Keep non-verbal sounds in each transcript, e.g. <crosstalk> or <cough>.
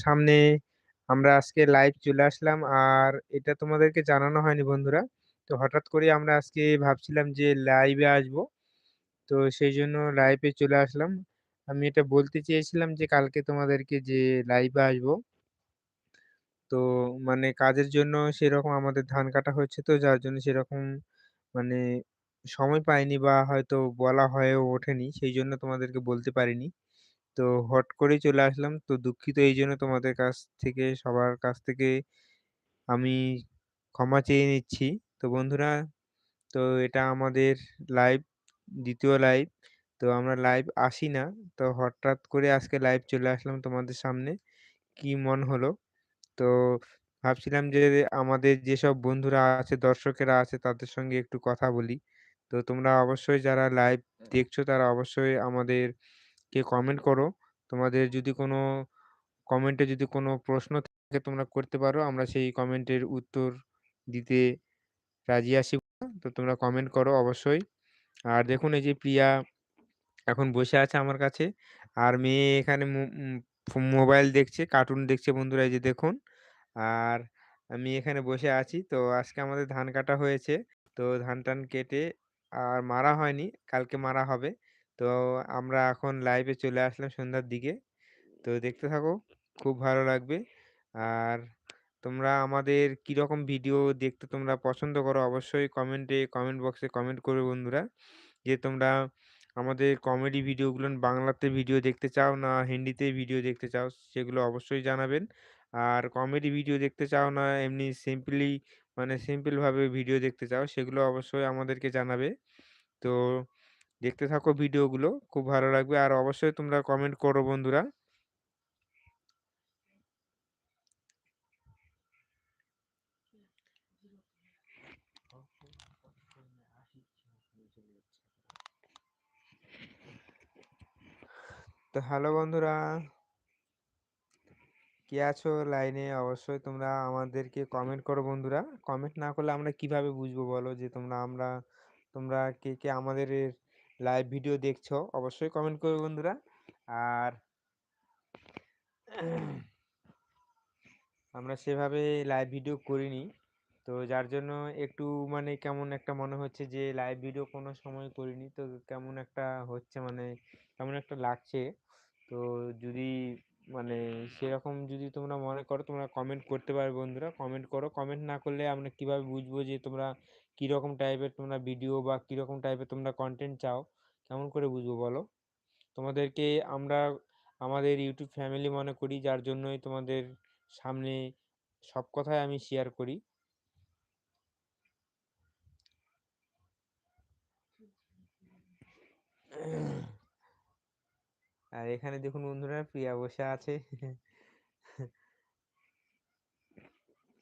সামনে আমরা আজকে লাইভ চলে আসলাম আর এটা তোমাদেরকে জানানো হয়নি বন্ধুরা। তো হঠাৎ করেই আমরা আজকে ভাবছিলাম যে লাইভে আসব। তো সেই জন্য লাইভে চলে আসলাম। আমি এটা বলতে চেয়েছিলাম যে কালকে তোমাদেরকে যে লাইভে আসব। তো মানে কাজের জন্য সেরকম আমাদের ধান কাটা হচ্ছে তো, যার জন্য সেরকম মানে সময় পাইনি বা হয়তো বলা হয়েও ওঠেনি। সেই জন্য তোমাদেরকে বলতে পারিনি। তো হট করেই চলে আসলাম। তো দুঃখিত এই জন্য তোমাদের কাছ থেকে সবার কাছ থেকে আমি ক্ষমা চেয়ে নিচ্ছি। তো বন্ধুরা তো এটা আমাদের লাইভ ২য় লাইভ। তো আমরা লাইভ আসি না। তো হঠাৎ করে আজকে লাইভ চলে আসলাম তোমাদের সামনে। কি মন হলো? তো ভাবছিলাম যে আমাদের যেসব বন্ধুরা আছে, দর্শকেরা আছে তাদের সঙ্গে একটু কথা বলি। তো তোমরা অবশ্যই যারা লাইভ দেখছ তারা অবশ্যই আমাদেরকে কমেন্ট করো। তোমাদের যদি কোনো কমেন্টে যদি কোনো প্রশ্ন থাকে তোমরা করতে পারো। আমরা সেই কমেন্টের উত্তর দিতে রাজি আছি। তো তোমরা কমেন্ট করো অবশ্যই। আর দেখুন এই যে প্রিয়া এখন বসে আছে আমার কাছে। আর মেয়ে এখানে মোবাইল দেখছে, কার্টুন দেখছে বন্ধুরা এই যে দেখুন। আর আমি এখানে বসে আছি। তো আজকে আমাদের ধান কাটা হয়েছে। তো ধান-টান কেটে আর মারা হয়নি, কালকে মারা হবে। তো আমরা এখন লাইভে চলে আসলাম সন্ধ্যার দিকে। তো দেখতে থাকো, খুব ভালো লাগবে। আর তোমরা আমাদের কীরকম ভিডিও দেখতে তোমরা পছন্দ করো অবশ্যই কমেন্টে কমেন্ট বক্সে কমেন্ট করবে বন্ধুরা। যে তোমরা আমাদের কমেডি ভিডিওগুলো বাংলাতে ভিডিও দেখতে চাও না হিন্দিতে ভিডিও দেখতে চাও সেগুলো অবশ্যই জানাবেন। আর কমেডি ভিডিও দেখতে চাও না এমনি সিম্পলি মানে সিম্পলভাবে ভিডিও দেখতে চাও সেগুলো অবশ্যই আমাদেরকে জানাবে। তো দেখতে থাকো ভিডিওগুলো খুব ভালো লাগবে। আর অবশ্যই তোমরা কমেন্ট করো বন্ধুরা। তো হ্যালো বন্ধুরা। কে আছো লাইনে? অবশ্যই তোমরা আমাদেরকে কমেন্ট করো বন্ধুরা। কমেন্ট না করলে আমরা কীভাবে বুঝব বলো যে তোমরা আমরা তোমরা কে, কে আমাদের লাইভ ভিডিও দেখছ? অবশ্যই কমেন্ট করবে বন্ধুরা। আর আমরা সেভাবে লাইভ ভিডিও করিনি। তো যার জন্য একটু মানে কেমন একটা মনে হচ্ছে যে লাইভ ভিডিও কোনো সময় করিনি। তো কেমন একটা হচ্ছে মানে কেমন একটা লাগছে। তো যদি মানে সেরকম যদি তোমরা মনে করো, তোমরা কমেন্ট করতে পারো বন্ধুরা। কমেন্ট করো। কমেন্ট না করলে আমরা কীভাবে বুঝব যে তোমরা কীরকম টাইপের তোমরা ভিডিও বা কীরকম টাইপের তোমরা কনটেন্ট চাও? কেমন করে বুঝব বলো? তোমাদেরকে আমরা, আমাদের ইউটিউব ফ্যামিলি মনে করি, যার জন্যই তোমাদের সামনে সব কথাই আমি শেয়ার করি। আর এখানে দেখুন বন্ধুরা, প্রিয়া বসে আছে।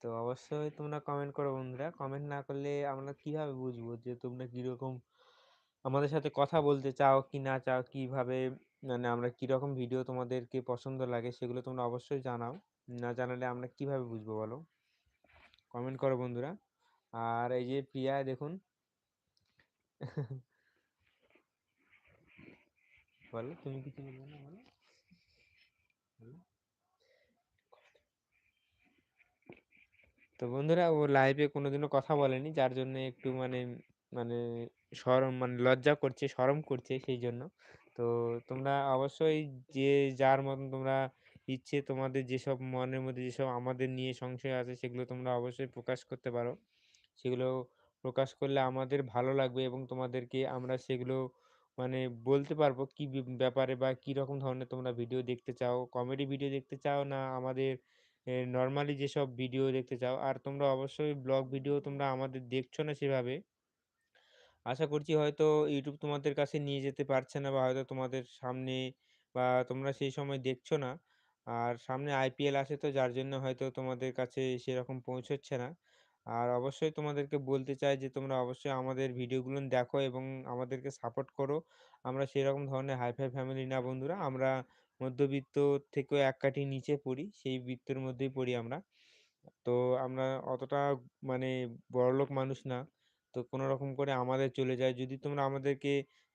তো অবশ্যই তোমরা কমেন্ট করো বন্ধুরা। কমেন্ট না করলে আমরা কীভাবে বুঝব যে তোমরা কীরকম আমাদের সাথে কথা বলতে চাও কি না চাও? কীভাবে মানে আমরা কীরকম ভিডিও তোমাদেরকে পছন্দ লাগে সেগুলো তোমরা অবশ্যই জানাও। না জানালে আমরা কীভাবে বুঝব বলো? কমেন্ট করো বন্ধুরা। আর এই যে প্রিয়া, দেখুন। বলো, তুমি কিছু বলবে না বলো? তো বন্ধুরা ও লাইভে কোনোদিনও কথা বলেনি যার জন্য একটু মানে মানে শরম মানে লজ্জা করছে, শরম করছে সেই জন্য তো তোমরা অবশ্যই যে যার মতন তোমরা ইচ্ছে তোমাদের যেসব মনের মধ্যে যেসব আমাদের নিয়ে সংশয় আছে সেগুলো তোমরা অবশ্যই প্রকাশ করতে পারো। সেগুলো প্রকাশ করলে আমাদের ভালো লাগবে এবং তোমাদেরকে আমরা সেগুলো মানে বলতে পারব কি ব্যাপারে বা কীরকম ধরনের তোমরা ভিডিও দেখতে চাও? কমেডি ভিডিও দেখতে চাও না আমাদের নরমালি যেসব ভিডিও দেখতে চাও? আর তোমরা অবশ্যই ব্লগ ভিডিও তোমরা আমাদের দেখছ না সেভাবে। আশা করছি হয়তো ইউটিউব তোমাদের কাছে নিয়ে যেতে পারছে না বা হয়তো তোমাদের সামনে বা তোমরা সেই সময় দেখছ না। আর সামনে আইপিএল আসে তো যার জন্য হয়তো তোমাদের কাছে সেরকম পৌঁছচ্ছে না। আর অবশ্যই তোমাদেরকে বলতে চাই যে তোমরা অবশ্যই আমাদের ভিডিওগুলো দেখো এবং আমাদেরকে সাপোর্ট করো। আমরা সেরকম ধরনের হাই-ফাই ফ্যামিলি না বন্ধুরা। আমরা মধ্যবিত্ত থেকেও এক কাঠি নিচে পড়ি। সেই বৃত্তের মধ্যেই পড়ি আমরা। তো আমরা অতটা মানে বড়লোক মানুষ না। তো কোনো রকম করে আমাদের চলে যায়। যদি তোমরা আমাদেরকে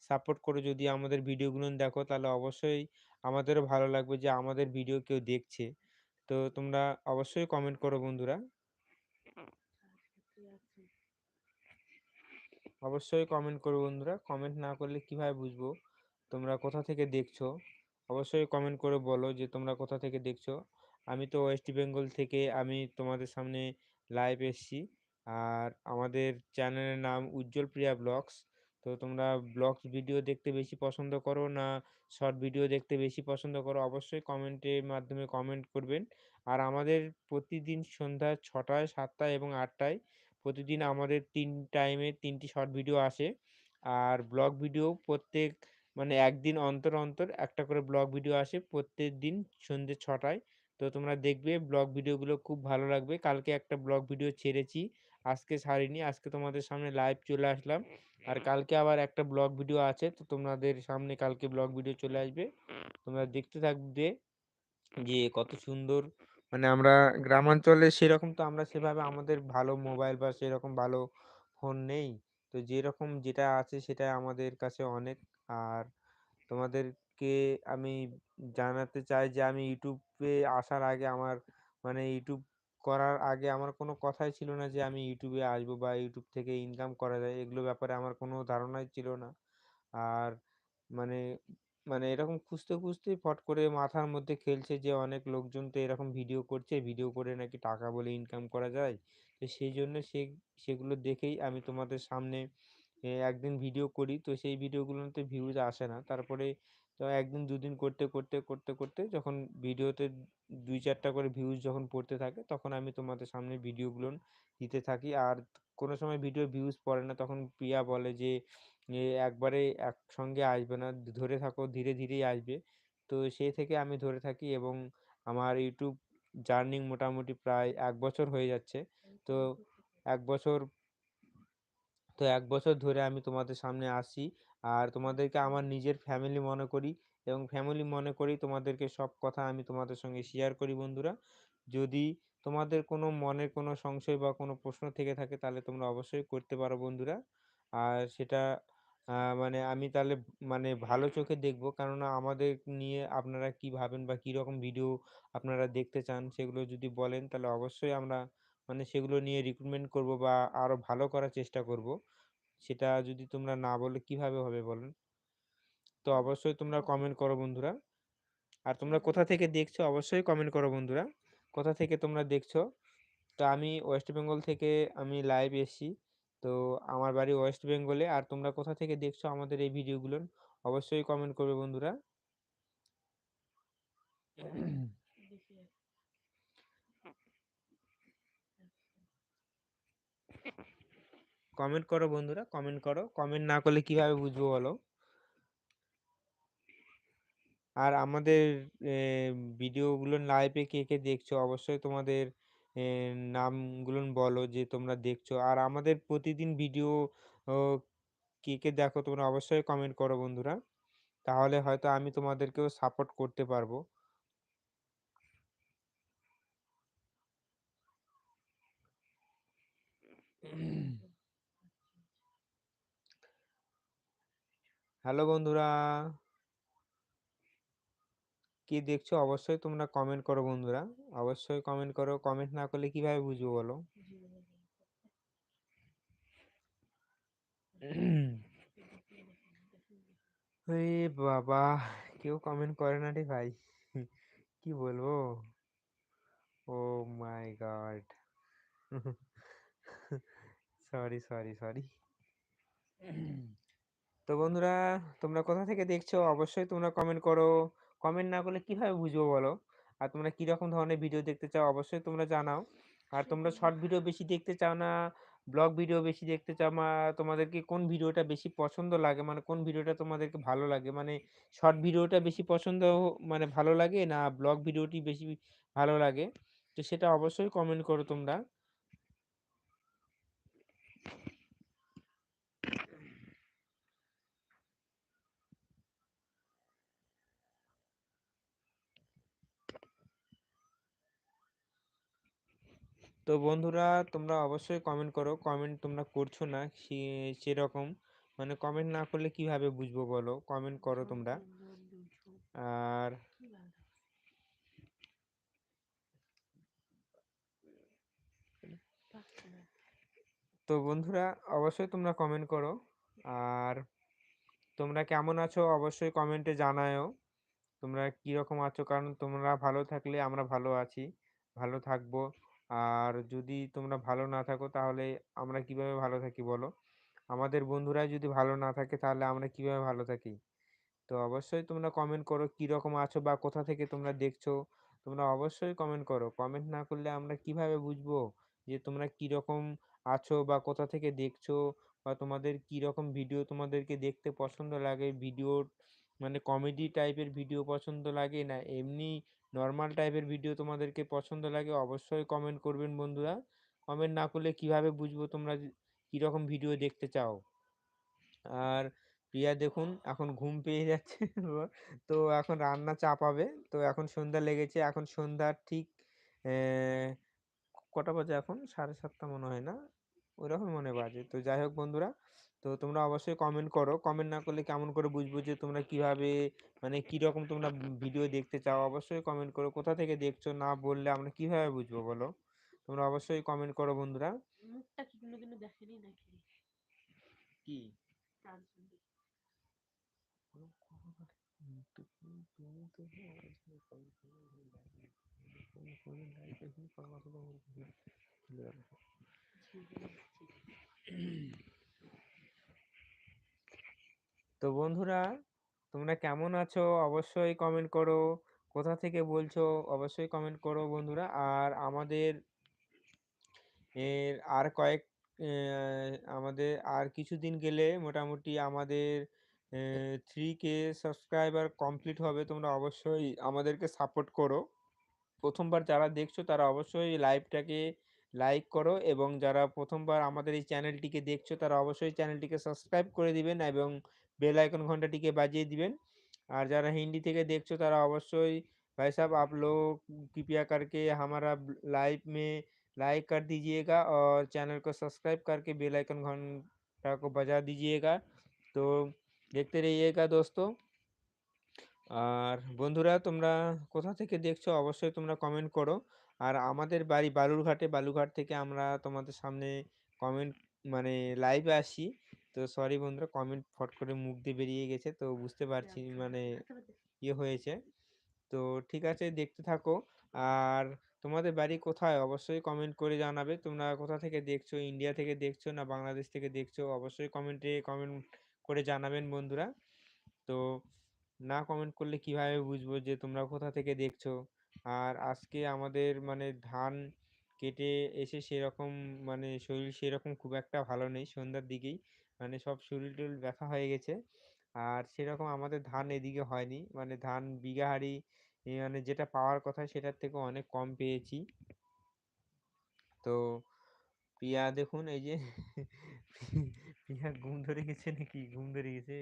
সাপোর্ট করো, যদি আমাদের ভিডিওগুলো দেখো তাহলে অবশ্যই আমাদেরও ভালো লাগবে যে আমাদের ভিডিও কেউ দেখছে। তো তোমরা অবশ্যই কমেন্ট করো বন্ধুরা। অবশ্যই কমেন্ট করো বন্ধুরা। কমেন্ট না করলে কীভাবে বুঝব তোমরা কোথা থেকে দেখছ? অবশ্যই কমেন্ট করে বলো যে তোমরা কোথা থেকে দেখছ? আমি তো ওয়েস্ট বেঙ্গল থেকে আমি তোমাদের সামনে লাইভ এসছি। আর আমাদের চ্যানেলের নাম উজ্জ্বল প্রিয়া ব্লগস। তো তোমরা ব্লগস ভিডিও দেখতে বেশি পছন্দ করো না শর্ট ভিডিও দেখতে বেশি পছন্দ করো? অবশ্যই কমেন্টের মাধ্যমে কমেন্ট করবেন। আর আমাদের প্রতিদিন সন্ধ্যা ৬টায়, ৭টায় এবং আটটায় প্রতিদিন আমাদের তিন টাইমে ৩ টি শর্ট ভিডিও আসে। আর ব্লগ ভিডিও প্রত্যেক মানে একদিন অন্তর, অন্তর একটা করে ব্লগ ভিডিও আসে প্রত্যেক দিন সন্ধ্যে ছটায় তো তোমরা দেখবে ব্লগ ভিডিওগুলো খুব ভালো লাগবে। কালকে একটা ব্লগ ভিডিও ছেড়েছি। আজকে ছাড়িনি। আজকে তোমাদের সামনে লাইভ চলে আসলাম। আর কালকে আবার একটা ব্লগ ভিডিও আছে। তো তোমাদের সামনে কালকে ব্লগ ভিডিও চলে আসবে। তোমরা দেখতে থাকবে যে কত সুন্দর মানে আমরা গ্রামাঞ্চলে সেরকম তো আমরা সেভাবে আমাদের ভালো মোবাইল বা সেরকম ভালো ফোন নেই। তো যেরকম যেটা আছে সেটা আমাদের কাছে অনেক। আর তোমাদেরকে আমি জানাতে চাই যে আমি ইউটিউবে আসার আগে আমার মানে ইউটিউব করার আগে আমার কোনো কথাই ছিল না যে আমি ইউটিউবে আসব বা ইউটিউব থেকে ইনকাম করা যায় এগুলো ব্যাপারে আমার কোনো ধারণাই ছিল না। আর মানে মানে এরকম খুঁজতে, খুঁজতেই ফট করে মাথার মধ্যে খেলছে যে অনেক লোকজন তো এরকম ভিডিও করছে। ভিডিও করে নাকি টাকা বলে ইনকাম করা যায়। তো সেই জন্য সে সেগুলো দেখেই আমি তোমাদের সামনে একদিন ভিডিও করি। তো সেই ভিডিওগুলোতে ভিউজ আসে না। তারপরে তো ১ দিন ২ দিন করতে, করতে, করতে, করতে যখন ভিডিওতে ২-৪ টা করে ভিউজ যখন পড়তে থাকে তখন আমি তোমাদের সামনে ভিডিওগুলো দিতে থাকি। আর কোনো সময় ভিডিও ভিউজ পড়ে না তখন প্রিয়া বলে যে একবারে একসঙ্গে আসবে না। ধরে থাকো ধীরে, ধীরেই আসবে। তো সেই থেকে আমি ধরে থাকি এবং আমার ইউটিউব জার্নি মোটামুটি প্রায় এক বছর হয়ে যাচ্ছে। তো এক বছর তো এক বছর ধরে আমি তোমাদের সামনে আসি আর তোমাদেরকে আমার নিজের ফ্যামিলি মনে করি এবং ফ্যামিলি মনে করেই তোমাদেরকে সব কথা আমি তোমাদের সঙ্গে শেয়ার করি বন্ধুরা। যদি তোমাদের কোনো মনের কোনো সংশয় বা কোনো প্রশ্ন থেকে থাকে তাহলে তোমরা অবশ্যই করতে পারো বন্ধুরা। আর সেটা মানে আমি তাহলে মানে ভালো চোখে দেখব। কেননা আমাদের নিয়ে আপনারা কি ভাবেন বা কীরকম ভিডিও আপনারা দেখতে চান সেগুলো যদি বলেন তাহলে অবশ্যই আমরা মানে সেগুলো নিয়ে রিক্রুটমেন্ট করব বা আরও ভালো করার চেষ্টা করব। সেটা যদি তোমরা না বলে কীভাবে হবে বলেন? তো অবশ্যই তোমরা কমেন্ট করো বন্ধুরা। আর তোমরা কোথা থেকে দেখছ অবশ্যই কমেন্ট করো বন্ধুরা। কোথা থেকে তোমরা দেখছ? তো আমি ওয়েস্ট বেঙ্গল থেকে আমি লাইভ এসছি। তো আমার বাড়ি ওয়েস্ট বেঙ্গলে। আর তোমরা কোথা থেকে দেখছ আমাদের এই ভিডিওগুলো অবশ্যই কমেন্ট করবে বন্ধুরা। কমেন্ট করো বন্ধুরা, কমেন্ট করো। কমেন্ট না করলে কীভাবে বুঝব বলো? আর আমাদের ভিডিওগুলো লাইভে কে, কে দেখছ অবশ্যই তোমাদের নামগুলো বলো যে তোমরা দেখছ। আর আমাদের প্রতিদিন ভিডিও কে, কে দেখো তোমরা অবশ্যই কমেন্ট করো বন্ধুরা। তাহলে হয়তো আমি তোমাদেরকেও সাপোর্ট করতে পারব। হ্যালো বন্ধুরা। কি দেখছ অবশ্যই তোমরা কমেন্ট করো বন্ধুরা। অবশ্যই কমেন্ট করো। কমেন্ট না করলে কীভাবে বুঝব বলো? বাবা! কেউ কমেন্ট করে না রে ভাই। কি বলব? ও my God! Sorry, sorry, sorry. তো বন্ধুরা তোমরা কোথা থেকে দেখছ অবশ্যই তোমরা কমেন্ট করো। কমেন্ট না করলে কীভাবে বুঝব বলো? আর তোমরা কীরকম ধরনের ভিডিও দেখতে চাও অবশ্যই তোমরা জানাও। আর তোমরা শর্ট ভিডিও বেশি দেখতে চাও না ব্লগ ভিডিও বেশি দেখতে চাও মা তোমাদেরকে কোন ভিডিওটা বেশি পছন্দ লাগে? মানে কোন ভিডিওটা তোমাদেরকে ভালো লাগে? মানে শর্ট ভিডিওটা বেশি পছন্দ মানে ভালো লাগে না ব্লগ ভিডিওটি বেশি ভালো লাগে? তো সেটা অবশ্যই কমেন্ট করো তোমরা। তো বন্ধুরা তোমরা অবশ্যই কমেন্ট করো। কমেন্ট তোমরা করছ না সেরকম। মানে কমেন্ট না করলে কীভাবে বুঝব বলো? কমেন্ট করো তোমরা। আর তো বন্ধুরা অবশ্যই তোমরা কমেন্ট করো। আর তোমরা কেমন আছো অবশ্যই কমেন্টে জানায়ও। তোমরা কীরকম আছো? কারণ তোমরা ভালো থাকলে আমরা ভালো আছি। ভালো থাকব। আর যদি তোমরা ভালো না থাকো তাহলে আমরা কীভাবে ভালো থাকি বলো? আমাদের বন্ধুরাই যদি ভালো না থাকে তাহলে আমরা কীভাবে ভালো থাকি? তো অবশ্যই তোমরা কমেন্ট করো কীরকম আছো বা কোথা থেকে তোমরা দেখছ? তোমরা অবশ্যই কমেন্ট করো। কমেন্ট না করলে আমরা কীভাবে বুঝব যে তোমরা কীরকম আছো বা কোথা থেকে দেখছ? বা তোমাদের কীরকম ভিডিও তোমাদেরকে দেখতে পছন্দ লাগে? ভিডিও মানে কমেডি টাইপের ভিডিও পছন্দ লাগে না? এমনি নর্মাল টাইপের ভিডিও তোমাদেরকে পছন্দ লাগে অবশ্যই কমেন্ট করবেন বন্ধুরা। কমেন্ট না করলে কীভাবে বুঝব তোমরা কীরকম ভিডিও দেখতে চাও? আর প্রিয়া দেখুন, এখন ঘুম পেয়ে যাচ্ছে। <laughs> তো এখন রান্না চাপাবে। তো এখন সন্ধ্যা লেগেছে। এখন সন্ধ্যার ঠিক কটা বাজে এখন? সাড়ে সাতটা মনে হয় না? ওইরকম মনে বাজে। তো যাই হোক বন্ধুরা তো তোমরা অবশ্যই কমেন্ট করো। কমেন্ট না করলে কেমন করে বুঝব যে তোমরা কীভাবে মানে কীরকম তোমরা ভিডিও দেখতে চাও? অবশ্যই কমেন্ট করো। কোথা থেকে দেখছ না বললে আমরা কীভাবে বুঝব বলো? তোমরা অবশ্যই কমেন্ট করো বন্ধুরা। মুখটা কি কোনোদিনও দেখেনি নাকি? কি? তার জন্য। তো বন্ধুরা, তোমরা কেমন আছো? অবশ্যই কমেন্ট করো। কোথা থেকে বলছো? অবশ্যই কমেন্ট করো বন্ধুরা। আর আমাদের এর আর কয়েক আমাদের আর কিছুদিন গেলে মোটামুটি আমাদের থ্রি কে সাবস্ক্রাইবার কমপ্লিট হবে। তোমরা অবশ্যই আমাদেরকে সাপোর্ট করো। প্রথমবার যারা দেখছ, তারা অবশ্যই লাইভটাকে লাইক করো এবং যারা প্রথমবার আমাদের এই চ্যানেলটিকে দেখছ, তারা অবশ্যই চ্যানেলটিকে সাবস্ক্রাইব করে দিবেন এবং বেল আইকন ঘন্টাটিকে বাজিয়ে দিবেন আর যারা হিন্দি থেকে দেখছো তারা অবশ্যই भाई साहब आप लोग कृपया करके हमारा लाइव में लाइक कर दीजिएगा और चैनल को सब्सक्राइब करके बेल आइकन घंटा को बजा दीजिएगा तो देखते रहिएगा दोस्तों আর বন্ধুরা তোমরা কোথা থেকে দেখছো অবশ্যই তোমরা কমেন্ট করো আর আমাদের বাড়ি বালুরঘাটে বালুরঘাট থেকে আমরা তোমাদের সামনে কমেন্ট মানে লাইভে আসি তো সরি বন্ধুরা কমেন্ট ফট করে মুখ দিয়ে বেরিয়ে গেছে তো বুঝতে পারছি মানে ইয়ে হয়েছে। তো ঠিক আছে দেখতে থাকো। আর তোমাদের বাড়ি কোথায়? অবশ্যই কমেন্ট করে জানাবে। তোমরা কোথা থেকে দেখছ? ইন্ডিয়া থেকে দেখছ না বাংলাদেশ থেকে দেখছ? অবশ্যই কমেন্টে কমেন্ট করে জানাবেন বন্ধুরা। তো না কমেন্ট করলে কীভাবে বুঝব যে তোমরা কোথা থেকে দেখছ? আর আজকে আমাদের মানে ধান কেটে এসে সেরকম মানে শরীর সেরকম খুব একটা ভালো নেই সন্ধ্যার দিকেই। মানে সব শরীর টরীর ব্যথা হয়ে গেছে। আর সেরকম আমাদের ধান এদিকে হয়নি। মানে ধান বিঘা হারি মানে যেটা পাওয়ার কথা সেটার থেকে অনেক কম পেয়েছি। তো প্রিয়া দেখুন, এই যে প্রিয়া ঘুম ধরে গেছে নাকি? ঘুম ধরে গেছে।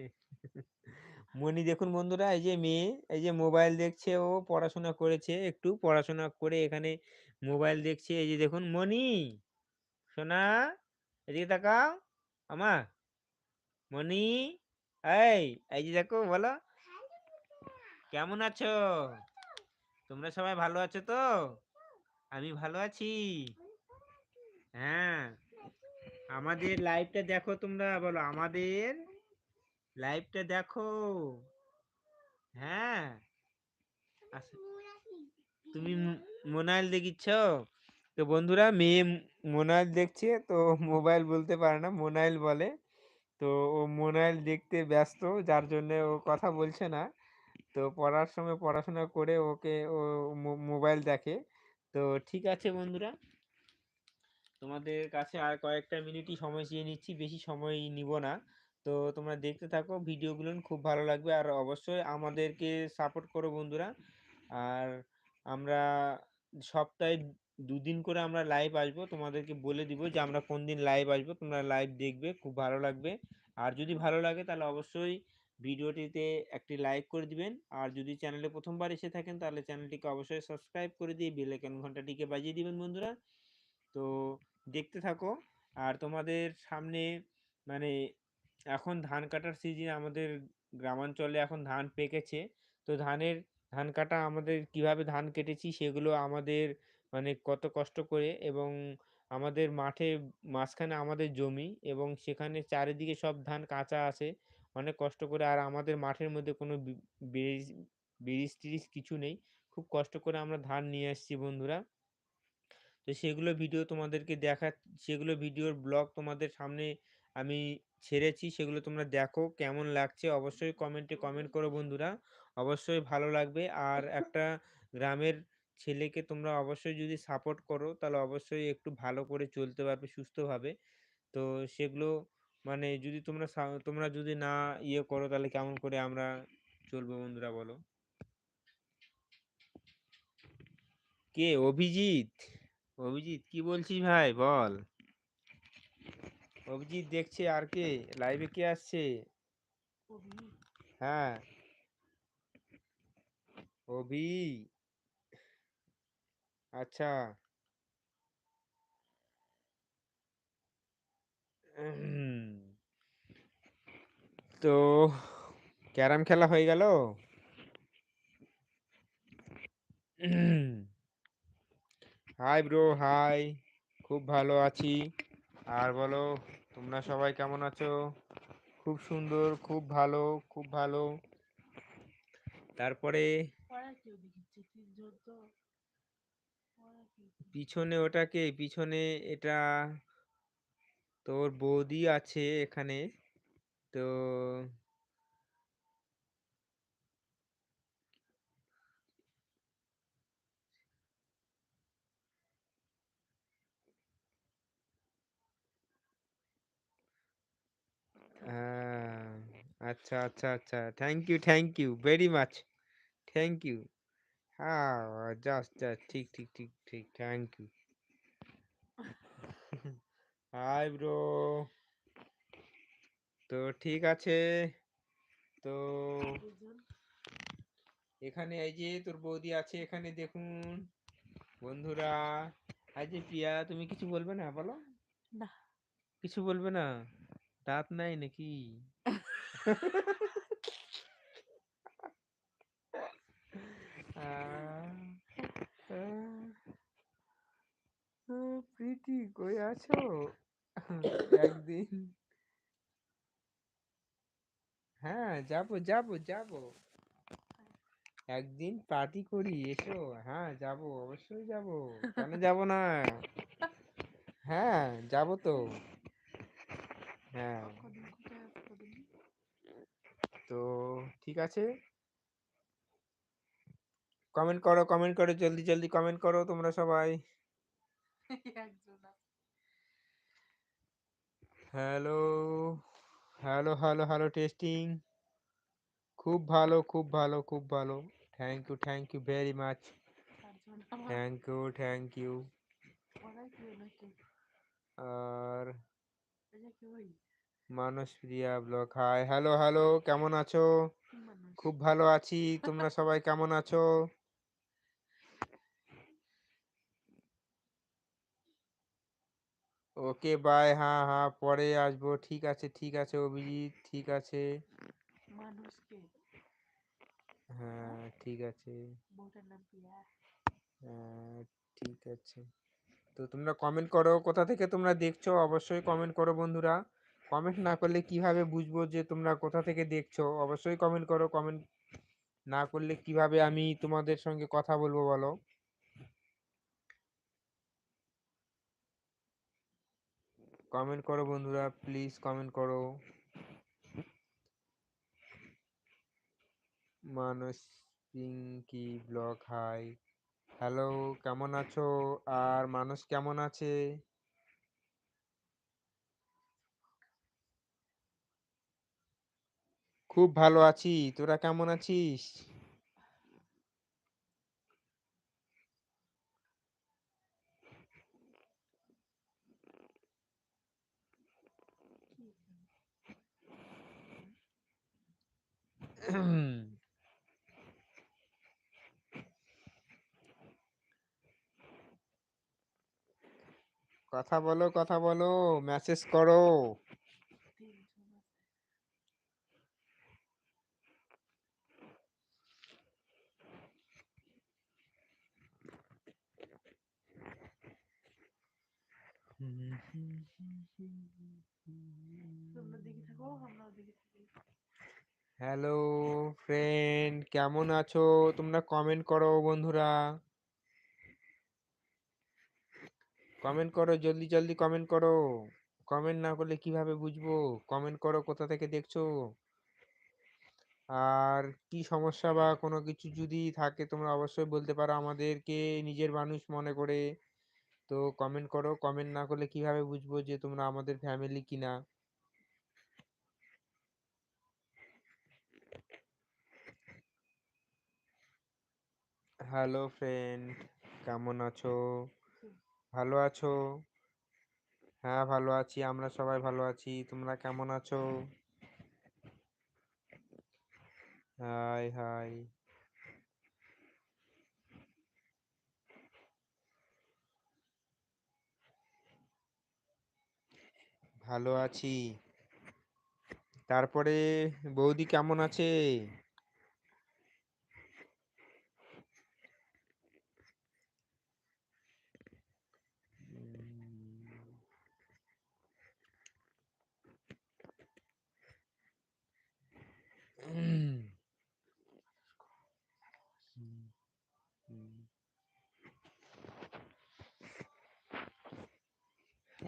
মনি দেখুন বন্ধুরা, এই যে মেয়ে, এই যে মোবাইল দেখছে ও, পড়াশোনা করেছে একটু, পড়াশোনা করে এখানে মোবাইল দেখছে। এই যে দেখুন মনি সোনা, এদিকে তাকাও। আমা মনি, এই এই যে দেখো বলো। কেমন আছো? তোমরা সবাই ভালো আছো তো? আমি ভালো আছি। হ্যাঁ আমাদের লাইভটা দেখো তোমরা, বলো আমাদের লাইভটা দেখো। হ্যাঁ আচ্ছা তুমি মোনাইল দেখিচ্ছ? তো বন্ধুরা, মেয়ে মোনাইল দেখছে, তো মোবাইল বলতে পারে না, মোনাইল বলে। তো ও মোনাইল দেখতে ব্যস্ত, যার জন্য ও কথা বলছে না। তো পড়ার সময় পড়াশোনা করে ওকে ও মোবাইল দেখে। তো ঠিক আছে বন্ধুরা। তোমাদের কাছে আর কয়েকটা মিনিটই সময় চেয়ে নিচ্ছি, বেশি সময় নিব না। তো তোমরা দেখতে থাকো, ভিডিওগুলো খুব ভালো লাগবে। আর অবশ্যই আমাদেরকে সাপোর্ট করো বন্ধুরা। আর আমরা সপ্তাহে দুদিন করে আমরা লাইভ আসব। তোমাদেরকে বলে দিব যে, আমরা কোন দিন লাইভ আসব। তোমরা লাইভ দেখবে, খুব ভালো লাগবে। আর যদি ভালো লাগে, তাহলে অবশ্যই ভিডিওটিতে একটি লাইক করে দিবেন। আর যদি চ্যানেলে প্রথমবার এসে থাকেন, তাহলে চ্যানেলটিকে অবশ্যই সাবস্ক্রাইব করে দিয়ে বেল আইকন ঘন্টাটিকে বাজিয়ে দিবেন, বন্ধুরা। তো দেখতে থাকো। আর তোমাদের সামনে মানে এখন ধান কাটার সিজন আমাদের গ্রামাঞ্চলে এখন ধান পেকেছে। তো ধানের, ধান কাটা আমাদের কীভাবে ধান কেটেছি, সেগুলো আমাদের মানে কত কষ্ট করে এবং আমাদের মাঠে মাঝখানে আমাদের জমি এবং সেখানে চারিদিকে সব ধান কাঁচা আছে অনেক কষ্ট করে। আর আমাদের মাঠের মধ্যে কোনো ব্রিজ ব্রিজ ট্রিজ কিছু নেই। খুব কষ্ট করে আমরা ধান নিয়ে আসছি বন্ধুরা। তো সেগুলো ভিডিও তোমাদেরকে দেখা সেগুলো ভিডিওর ব্লগ তোমাদের সামনে আমি ছেড়েছি। সেগুলো তোমরা দেখো কেমন লাগছে অবশ্যই কমেন্টে কমেন্ট করো বন্ধুরা। অবশ্যই ভালো লাগবে। আর <laughs> একটা গ্রামের ছেলেকে তোমরা অবশ্যই যদি সাপোর্ট করো তাহলে অবশ্যই একটু ভালো করে চলতে পারবে সুস্থভাবে। তো সেগুলো মানে যদি তোমরা তোমরা যদি না ইয়ে করো তাহলে কেমন করে আমরা চলবো বন্ধুরা বলো? কে? অভিজিৎ? অভিজিৎ কি বলছিস ভাই? বল। অভিজিৎ দেখছে আর কে? লাইভে কে আসছে? হ্যাঁ। অভি আচ্ছা। তো ক্যারাম খেলা হয়ে গেল? Hi bro, hi. খুব ভালো আছি। আর বলো, তোমরা সবাই কেমন আছো? খুব সুন্দর, খুব ভালো খুব ভালো। তারপরে পড়া কেউ দেখিচ্ছে তিনজন তো পড়া কেউ পিছনে ওটাকে, পিছনে এটা তোর বৌদি আছে এখানে। তো আচ্ছা আচ্ছা আচ্ছা। Thank you thank you very much thank you হ্যাঁ জাস্ট জাস্ট ঠিক ঠিক ঠিক ঠিক থ্যাংক ইউ হাই ব্রো তো ঠিক আছে। তো এখানে এই যে তোর বৌদি আছে এখানে দেখুন। বন্ধুরা আই যে প্রিয়া তুমি কিছু বলবে না? বলো। না। কিছু বলবে না? দাঁত নাই নাকি? <laughs> প্রীতি কই আছো? একদিন। হ্যাঁ যাব যাব যাব। একদিন পার্টি করি এসো। হ্যাঁ যাব অবশ্যই যাব। কেন যাব না? হ্যাঁ যাব তো। হ্যাঁ। তো ঠিক আছে। কমেন্ট করো কমেন্ট করো জলদি জলদি কমেন্ট করো তোমরা সবাই। Hello hello hello hello testing খুব ভালো খুব ভালো খুব ভালো। Thank you thank you very much thank you thank you R Manas Priya blog hi hello hello কেমন আছো? খুব ভালো আছি। তোমরা সবাই কেমন আছো? ওকে বাই হ্যাঁ হ্যাঁ পরে আসব। ঠিক আছে ঠিক আছে অভিজিৎ ঠিক আছে। হ্যাঁ ঠিক আছে। হ্যাঁ ঠিক আছে। তো তোমরা কমেন্ট করো কোথা থেকে তোমরা দেখছ? অবশ্যই কমেন্ট করো বন্ধুরা। কমেন্ট না করলে কীভাবে বুঝব যে তোমরা কোথা থেকে দেখছ? অবশ্যই কমেন্ট করো। কমেন্ট না করলে কীভাবে আমি তোমাদের সঙ্গে কথা বলব বলো? কমেন্ট করো বন্ধুরা প্লিজ কমেন্ট করো। Manas Pinky blog hi hello কেমন আছো? আর মানুষ কেমন আছে? খুব ভালো আছি, তোরা কেমন আছিস? কথা বলো কথা বলো মেসেজ করো। হ্যালো ফ্রেন্ড, কেমন আছো? তোমরা কমেন্ট করো বন্ধুরা। কমেন্ট করো, জলদি জলদি কমেন্ট করো। কমেন্ট না করলে কীভাবে বুঝব? কমেন্ট করো কোথা থেকে দেখছ? আর কি সমস্যা বা কোনো কিছু যদি থাকে তোমরা অবশ্যই বলতে পারো আমাদেরকে, নিজের মানুষ মনে করে। তো কমেন্ট করো কমেন্ট না করলে কীভাবে বুঝব যে তোমরা আমাদের ফ্যামিলি কিনা? হ্যালো ফ্রেন্ড কেমন আছো? ভালো আছো? হ্যাঁ ভালো আছি। আমরা সবাই ভালো আছি। তোমরা কেমন আছো? Hi hi. ভালো আছি। তারপরে বৌদি কেমন আছে?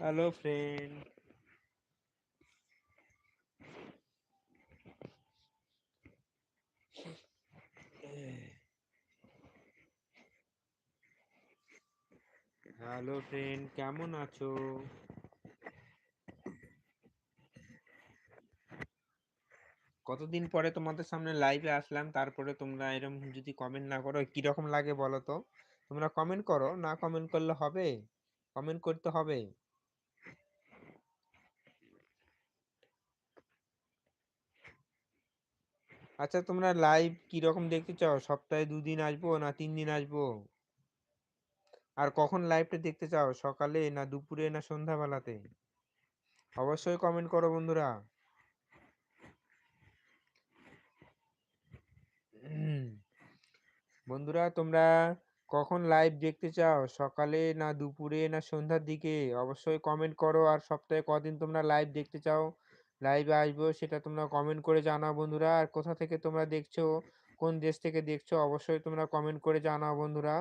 হ্যালো ফ্রেন্ড হ্যালো ফ্রেন্ড কেমন আছো? কতদিন পরে তোমাদের সামনে লাইভে আসলাম, তারপরে তোমরা এরকম যদি কমেন্ট না করো, কীরকম লাগে বলো তো? তোমরা কমেন্ট করো, না কমেন্ট করলে হবে? কমেন্ট করতে হবে? আচ্ছা তোমরা লাইভ কীরকম দেখতে চাও? সপ্তাহে দুদিন আসব না তিন দিন আসব? আর কখন লাইভটা দেখতে চাও? সকালে না দুপুরে না সন্ধ্যাবেলাতে? অবশ্যই কমেন্ট করো বন্ধুরা। বন্ধুরা, তোমরা কখন লাইভ দেখতে চাও? সকালে না দুপুরে না সন্ধ্যার দিকে? অবশ্যই কমেন্ট করো আর সপ্তাহে কদিন তোমরা লাইভ দেখতে চাও? লাইভে আসব, সেটা তোমরা কমেন্ট করে জানাও বন্ধুরা। আর কোথা থেকে তোমরা দেখছ, কোন দেশ থেকে দেখছ, অবশ্যই তোমরা কমেন্ট করে জানাও বন্ধুরা।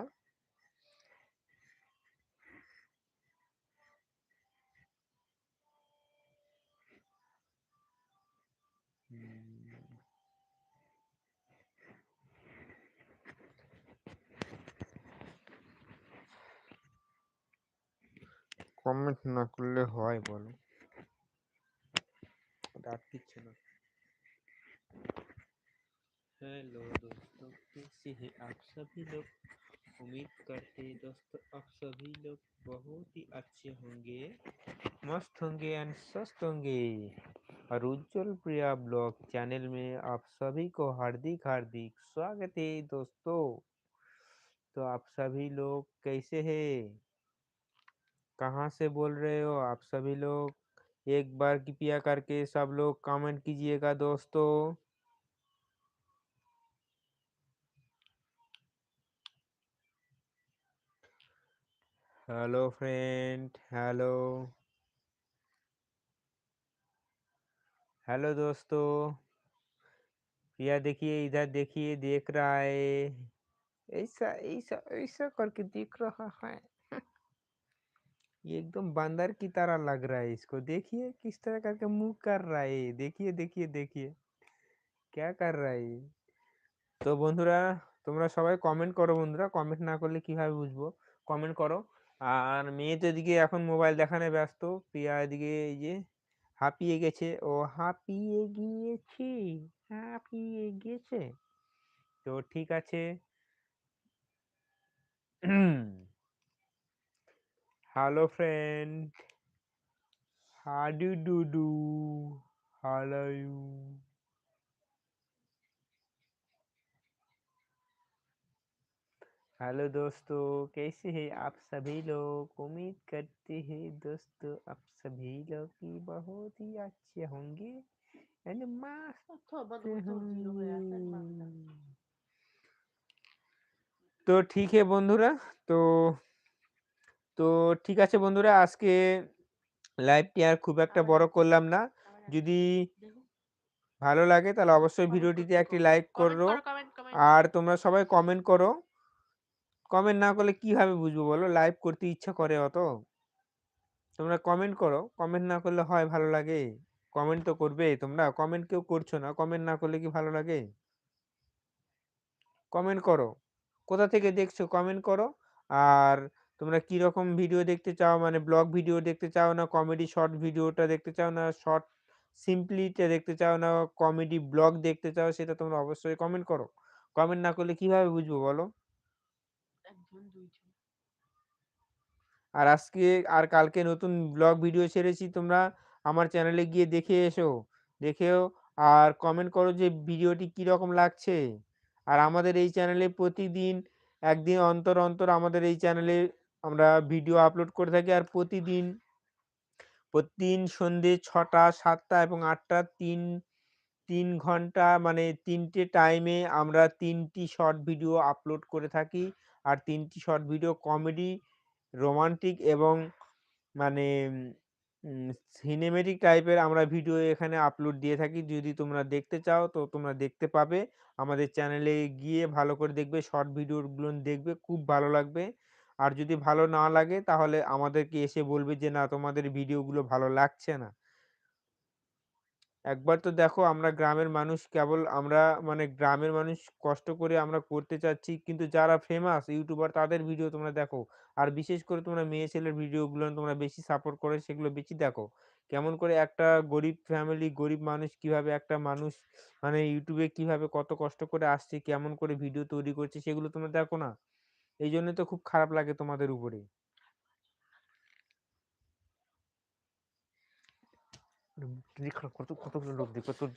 কমেন্ট না করলে হয় বলো। हेलो दोस्तों, कैसे हैं आप सभी लोग? उम्मीद करते हैं दोस्तों, आप सभी लोग बहुत ही अच्छे होंगे, मस्त होंगे एंड स्वस्थ होंगे। और उज्जवल प्रिया ब्लॉग चैनल में आप सभी को हार्दिक हार्दिक स्वागत है दोस्तों। तो आप सभी लोग कैसे हैं? कहाँ से बोल रहे हो आप सभी लोग? एक बार कृपया करके सब लोग कमेंट कीजिएगा दोस्तों। हेलो फ्रेंड हेलो हेलो दोस्तों। प्रिया देखिए, इधर देखिए, देख रहा है। ऐसा ऐसा ऐसा करके देख रहा है। ये एकदम बंदर की तरह लग रहा है इसको देखिए किस तरह करके मुंह कर रहा है देखिए देखिए देखिए क्या कर रहा है ये? তো বন্ধুরা তোমরা সবাই কমেন্ট করো বন্ধুরা কমেন্ট না করলে কিভাবে বুঝবো কমেন্ট করো আর মেয়ে তো এদিকে এখন মোবাইল দেখানে ব্যস্ত প্রিয়া এদিকে এই যে হাঁপিয়ে গেছে ও হাঁপিয়ে গিয়েছে হাঁপিয়ে গেছে তো ঠিক আছে hello friend how do do do how you hello दोस्तों कैसे हैं आप सभी लोग उम्मीद करते हैं दोस्तों आप सभी लोग की बहुत ही अच्छे होंगे एंड मस्त तो बदबू तो जीरो हो जाता है मानता होंगे तो ठीक है বন্ধুরা তো তো ঠিক আছে বন্ধুরা আজকে লাইভটি আর খুব একটা বড় করলাম না। যদি ভালো লাগে তাহলে অবশ্যই ভিডিওটিতে একটি লাইক করো। আর তোমরা সবাই কমেন্ট করো। কমেন্ট না করলে কীভাবে বুঝব বলো? লাইভ করতে ইচ্ছা করে অত? তোমরা কমেন্ট করো। কমেন্ট না করলে হয় ভালো লাগে? কমেন্ট তো করবে তোমরা। কমেন্ট কেউ করছ না। কমেন্ট না করলে কি ভালো লাগে? কমেন্ট করো। কোথা থেকে দেখছ কমেন্ট করো। আর তোমরা কীরকম ভিডিও দেখতে চাও? মানে ব্লগ ভিডিও দেখতে চাও না কমেডি শর্ট ভিডিওটা দেখতে চাও না শর্ট সিম্পলিটা দেখতে চাও না কমেডি ব্লগ দেখতে চাও? সেটা তোমরা অবশ্যই কমেন্ট করো। কমেন্ট না করলে কীভাবে বুঝব বলো? আর আজকে আর কালকে নতুন ব্লগ ভিডিও ছেড়েছি তোমরা আমার চ্যানেলে গিয়ে দেখে এসো। দেখেও আর কমেন্ট করো যে ভিডিওটি কীরকম লাগছে। আর আমাদের এই চ্যানেলে প্রতিদিন একদিন অন্তর, অন্তর আমাদের এই চ্যানেলে আমরা ভিডিও আপলোড করে থাকি। আর প্রতিদিন প্রতিদিন সন্ধ্যে ৬টা, ৭টা এবং ৮টা ৩, ৩ ঘণ্টা মানে তিনটে টাইমে আমরা তিনটি শর্ট ভিডিও আপলোড করে থাকি। আর তিনটি শর্ট ভিডিও কমেডি, রোমান্টিক এবং মানে সিনেমেটিক টাইপের আমরা ভিডিও এখানে আপলোড দিয়ে থাকি। যদি তোমরা দেখতে চাও তো তোমরা দেখতে পাবে। আমাদের চ্যানেলে গিয়ে ভালো করে দেখবে শর্ট ভিডিওগুলো দেখবে খুব ভালো লাগবে। আর যদি ভালো না লাগে তাহলে আমাদেরকে এসে বলবে যে না তোমাদের ভিডিওগুলো ভালো লাগছে না। একবার তো দেখো আমরা গ্রামের মানুষ কেবল আমরা মানে গ্রামের মানুষ কষ্ট করে আমরা করতে চাচ্ছি কিন্তু যারা ফেমাস ইউটিউবার তাদের ভিডিও তোমরা দেখো। আর বিশেষ করে তোমরা মেয়ে ছেলের ভিডিওগুলো তোমরা বেশি সাপোর্ট করে সেগুলো বেশি দেখো। কেমন করে একটা গরিব ফ্যামিলি গরিব মানুষ কীভাবে একটা মানুষ মানে ইউটিউবে কীভাবে কত কষ্ট করে আসছে, কেমন করে ভিডিও তৈরি করছে সেগুলো তোমরা দেখো না। এইজন্য তো খুব খারাপ লাগে তোমাদের উপরে। কত কতগুলো লোক দেখবে তোর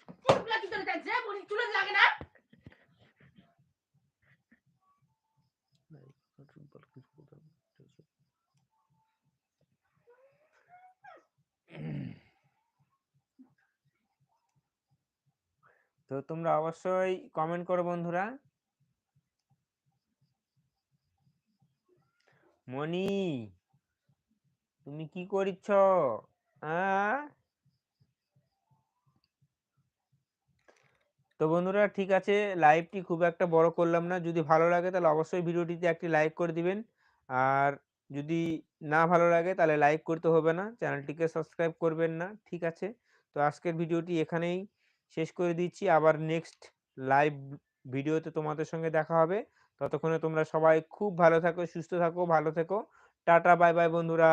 তো তোমরা অবশ্যই কমেন্ট করো বন্ধুরা। মনি তুমি কি করিচ্ছ? আ? তো বন্ধুরা, ঠিক আছে লাইভটি খুব একটা বড় করলাম না। যদি ভালো লাগে, তাহলে অবশ্যই ভিডিওটিতে একটি লাইক করে দিবেন। আর যদি না ভালো লাগে, তাহলে লাইক করতে হবে না। চ্যানেলটিকে সাবস্ক্রাইব করবেন না। ঠিক আছে? তো আজকের ভিডিওটি এখানেই শেষ করে দিচ্ছি। আবার নেক্সট লাইভ ভিডিওতে তোমাদের সঙ্গে দেখা হবে। ততক্ষণে তোমরা সবাই খুব ভালো থাকো, সুস্থ থাকো, ভালো থেকো। টাটা বাই বাই বন্ধুরা।